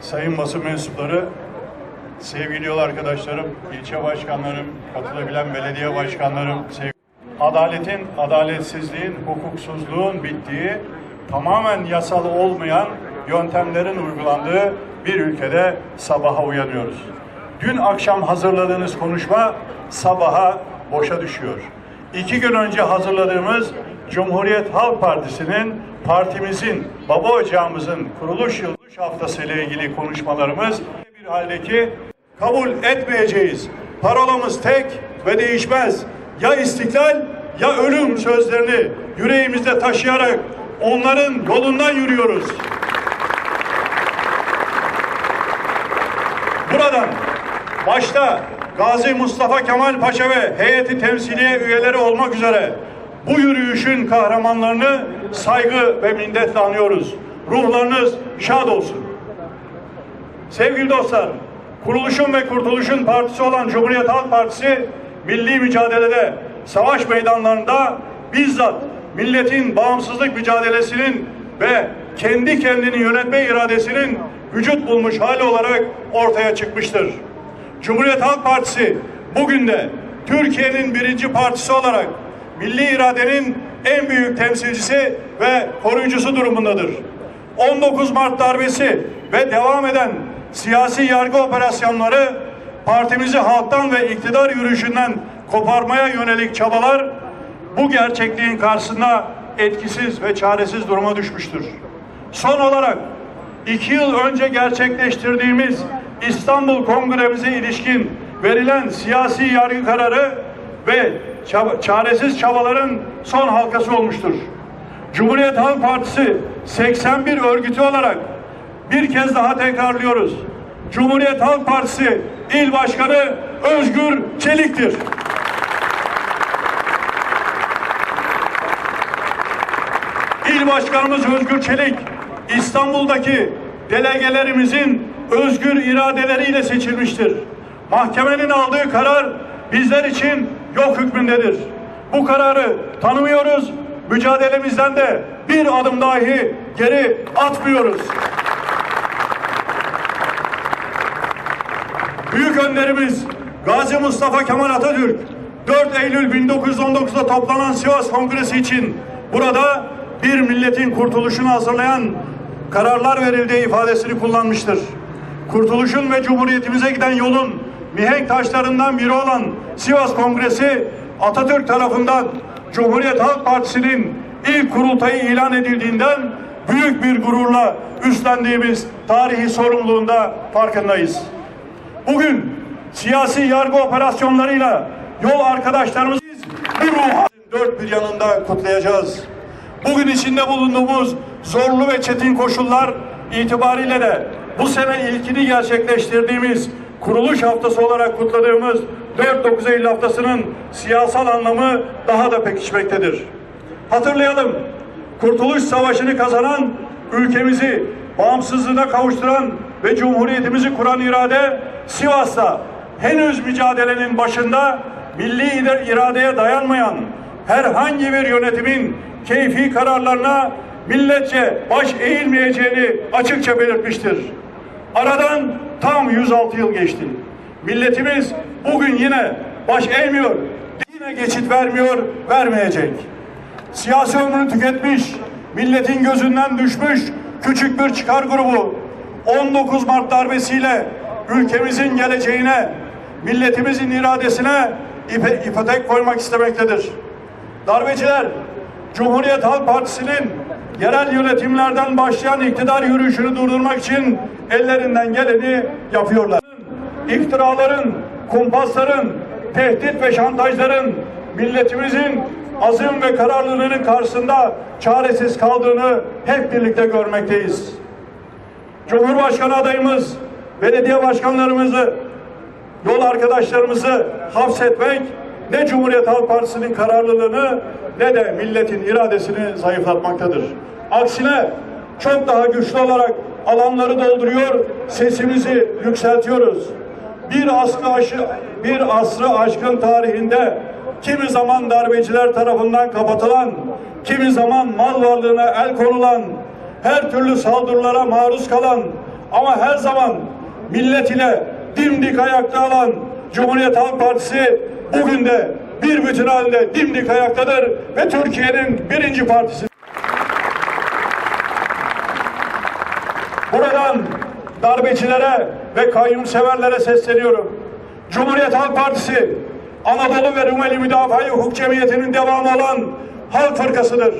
Sayın basın mensupları, sevgili yol arkadaşlarım, ilçe başkanlarım, katılabilen belediye başkanlarım, adaletin, adaletsizliğin, hukuksuzluğun bittiği, tamamen yasal olmayan yöntemlerin uygulandığı bir ülkede sabaha uyanıyoruz. Dün akşam hazırladığınız konuşma sabaha boşa düşüyor. İki gün önce hazırladığımız Cumhuriyet Halk Partisi'nin, partimizin, baba ocağımızın kuruluş yıl haftası ile ilgili konuşmalarımız bir haldeki kabul etmeyeceğiz. Parolamız tek ve değişmez. Ya istiklal ya ölüm sözlerini yüreğimizde taşıyarak onların yolundan yürüyoruz. Buradan başta Gazi Mustafa Kemal Paşa ve heyeti temsiliye üyeleri olmak üzere bu yürüyüşün kahramanlarını saygı ve minnetle anıyoruz. Ruhlarınız şad olsun. Sevgili dostlar, kuruluşun ve kurtuluşun partisi olan Cumhuriyet Halk Partisi milli mücadelede, savaş meydanlarında bizzat milletin bağımsızlık mücadelesinin ve kendi kendini yönetme iradesinin vücut bulmuş hali olarak ortaya çıkmıştır. Cumhuriyet Halk Partisi bugün de Türkiye'nin birinci partisi olarak milli iradenin en büyük temsilcisi ve koruyucusu durumundadır. 19 Mart darbesi ve devam eden siyasi yargı operasyonları partimizi halktan ve iktidar yürüyüşünden koparmaya yönelik çabalar bu gerçekliğin karşısında etkisiz ve çaresiz duruma düşmüştür. Son olarak iki yıl önce gerçekleştirdiğimiz İstanbul Kongremize ilişkin verilen siyasi yargı kararı ve çaba- çaresiz çabaların son halkası olmuştur. Cumhuriyet Halk Partisi 81 örgütü olarak bir kez daha tekrarlıyoruz. Cumhuriyet Halk Partisi İl Başkanı Özgür Çelik'tir. İl Başkanımız Özgür Çelik, İstanbul'daki delegelerimizin özgür iradeleriyle seçilmiştir. Mahkemenin aldığı karar bizler için yok hükmündedir. Bu kararı tanımıyoruz, mücadelemizden de bir adım dahi geri atmıyoruz. Büyük önderimiz Gazi Mustafa Kemal Atatürk 4 Eylül 1919'da toplanan Sivas Kongresi için burada bir milletin kurtuluşunu hazırlayan kararlar verildiği ifadesini kullanmıştır. Kurtuluşun ve Cumhuriyetimize giden yolun mihenk taşlarından biri olan Sivas Kongresi Atatürk tarafından Cumhuriyet Halk Partisi'nin ilk kurultayı ilan edildiğinden büyük bir gururla üstlendiğimiz tarihi sorumluluğunda farkındayız. Bugün siyasi yargı operasyonlarıyla yol arkadaşlarımız bu ruhu dört bir yanında kutlayacağız. Bugün içinde bulunduğumuz zorlu ve çetin koşullar itibariyle de bu sene ilkini gerçekleştirdiğimiz kuruluş haftası olarak kutladığımız 4-9 Eylül haftasının siyasal anlamı daha da pekişmektedir. Hatırlayalım, Kurtuluş Savaşı'nı kazanan, ülkemizi bağımsızlığına kavuşturan ve Cumhuriyetimizi kuran irade Sivas'ta henüz mücadelenin başında milli iradeye dayanmayan herhangi bir yönetimin keyfi kararlarına milletçe baş eğilmeyeceğini açıkça belirtmiştir. Aradan tam 106 yıl geçti. Milletimiz bugün yine baş eğmiyor, yine geçit vermiyor, vermeyecek siyasi ömrünü tüketmiş, milletin gözünden düşmüş küçük bir çıkar grubu 19 Mart darbesiyle ülkemizin geleceğine, milletimizin iradesine ipotek koymak istemektedir. Darbeciler Cumhuriyet Halk Partisi'nin yerel yönetimlerden başlayan iktidar yürüyüşünü durdurmak için ellerinden geleni yapıyorlar. İftiraların, kumpasların, tehdit ve şantajların milletimizin azim ve kararlılığının karşısında çaresiz kaldığını hep birlikte görmekteyiz. Cumhurbaşkanı adayımız, belediye başkanlarımızı, yol arkadaşlarımızı hapsetmek ne Cumhuriyet Halk Partisi'nin kararlılığını ne de milletin iradesini zayıflatmaktadır. Aksine çok daha güçlü olarak alanları dolduruyor, sesimizi yükseltiyoruz. Bir asrı, aşı, bir asrı aşkın tarihinde kimi zaman darbeciler tarafından kapatılan, kimi zaman mal varlığına el konulan, her türlü saldırılara maruz kalan ama her zaman millet ile dimdik ayakta alan Cumhuriyet Halk Partisi bugün de bir bütün halinde dimdik ayaktadır ve Türkiye'nin birinci partisi. Buradan darbecilere ve kayyumseverlere sesleniyorum. Cumhuriyet Halk Partisi Anadolu ve Rumeli Müdafaa-i Hukuk Cemiyeti'nin devamı olan halk fırkasıdır.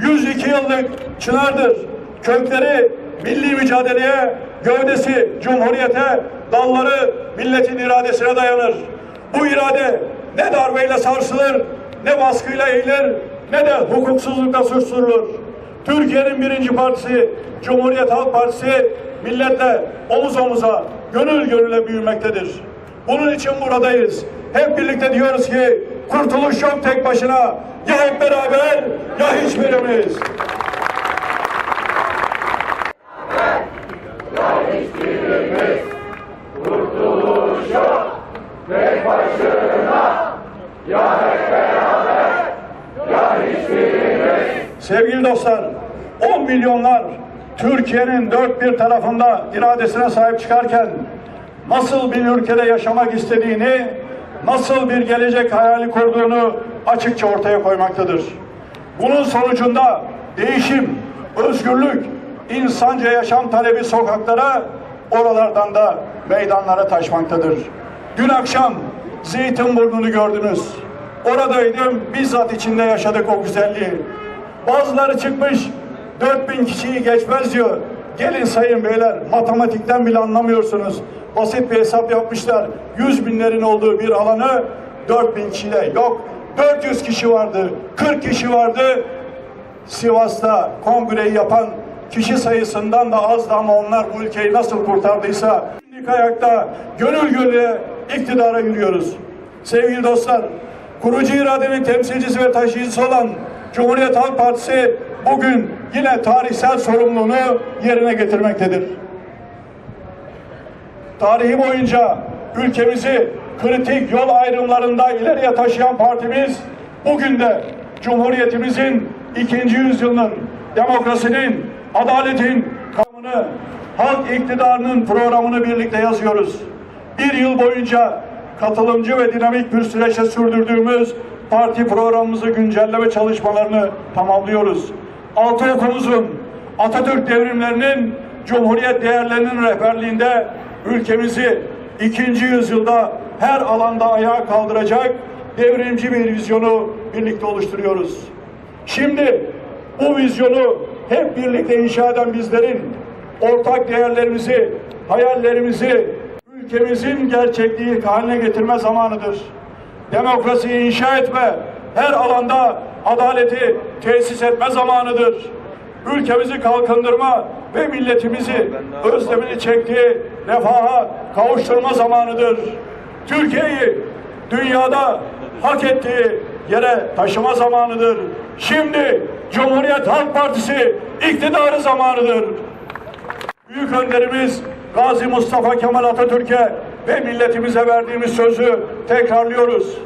102 yıllık çınardır. Kökleri milli mücadeleye, gövdesi cumhuriyete, dalları milletin iradesine dayanır. Bu irade ne darbeyle sarsılır, ne baskıyla eğilir, ne de hukuksuzlukla susturulur. Türkiye'nin birinci partisi, Cumhuriyet Halk Partisi milletle omuz omuza, gönül gönüle büyümektedir. Bunun için buradayız. Hep birlikte diyoruz ki kurtuluş yok tek başına. Ya hep beraber ya hiçbirimiz. Sevgili dostlar, 10 milyonlar Türkiye'nin dört bir tarafında iradesine sahip çıkarken nasıl bir ülkede yaşamak istediğini, nasıl bir gelecek hayali kurduğunu açıkça ortaya koymaktadır. Bunun sonucunda değişim, özgürlük, insanca yaşam talebi sokaklara, oralardan da meydanlara taşmaktadır. Dün akşam Zeytinburnu'nu gördünüz. Oradaydım, bizzat içinde yaşadık o güzelliği. Bazıları çıkmış 4000 kişiyi geçmez diyor. Gelin sayın beyler matematikten bile anlamıyorsunuz. Basit bir hesap yapmışlar. 100 binlerin olduğu bir alanı 4000 kişiyle yok. 400 kişi vardı, 40 kişi vardı. Sivas'ta kongreyi yapan kişi sayısından da azdı ama onlar bu ülkeyi nasıl kurtardıysa ilk ayakta gönül gönüle iktidara yürüyoruz. Sevgili dostlar, kurucu iradenin temsilcisi ve taşıyıcısı olan Cumhuriyet Halk Partisi bugün yine tarihsel sorumluluğunu yerine getirmektedir. Tarihi boyunca ülkemizi kritik yol ayrımlarında ileriye taşıyan partimiz bugün de Cumhuriyetimizin ikinci yüzyılının demokrasinin, adaletin kavramını, halk iktidarının programını birlikte yazıyoruz. Bir yıl boyunca katılımcı ve dinamik bir süreçte sürdürdüğümüz parti programımızı güncelleme çalışmalarını tamamlıyoruz. Altı okumuzun Atatürk devrimlerinin Cumhuriyet değerlerinin rehberliğinde ülkemizi ikinci yüzyılda her alanda ayağa kaldıracak devrimci bir vizyonu birlikte oluşturuyoruz. Şimdi bu vizyonu hep birlikte inşa eden bizlerin ortak değerlerimizi, hayallerimizi ülkemizin gerçekliği haline getirme zamanıdır. Demokrasiyi inşa etme, her alanda adaleti tesis etme zamanıdır. Ülkemizi kalkındırma ve milletimizi özlemini çektiği refaha kavuşturma zamanıdır. Türkiye'yi dünyada hak ettiği yere taşıma zamanıdır. Şimdi Cumhuriyet Halk Partisi iktidarı zamanıdır. Büyük önderimiz Gazi Mustafa Kemal Atatürk'e ve milletimize verdiğimiz sözü tekrarlıyoruz.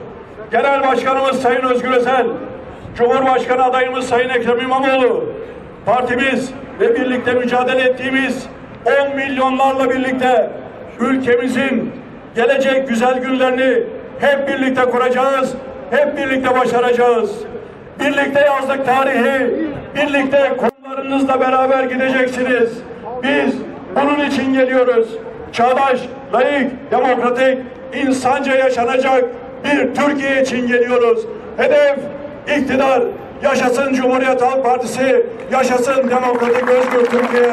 Genel Başkanımız Sayın Özgür Özel, Cumhurbaşkanı adayımız Sayın Ekrem İmamoğlu, partimiz ve birlikte mücadele ettiğimiz 10 milyonlarla birlikte ülkemizin gelecek güzel günlerini hep birlikte kuracağız, hep birlikte başaracağız. Birlikte yazdık tarihi, birlikte konularınızla beraber gideceksiniz. Biz bunun için geliyoruz. Çağdaş, layık, demokratik, insanca yaşanacak bir Türkiye için geliyoruz. Hedef, iktidar, yaşasın Cumhuriyet Halk Partisi, yaşasın demokratik özgür Türkiye,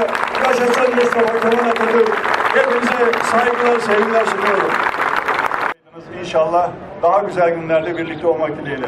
yaşasın Mustafa Kemal Atatürk. Hepinize saygılar, sevgiler sunuyorum. İnşallah daha güzel günlerle birlikte olmak dileğiyle.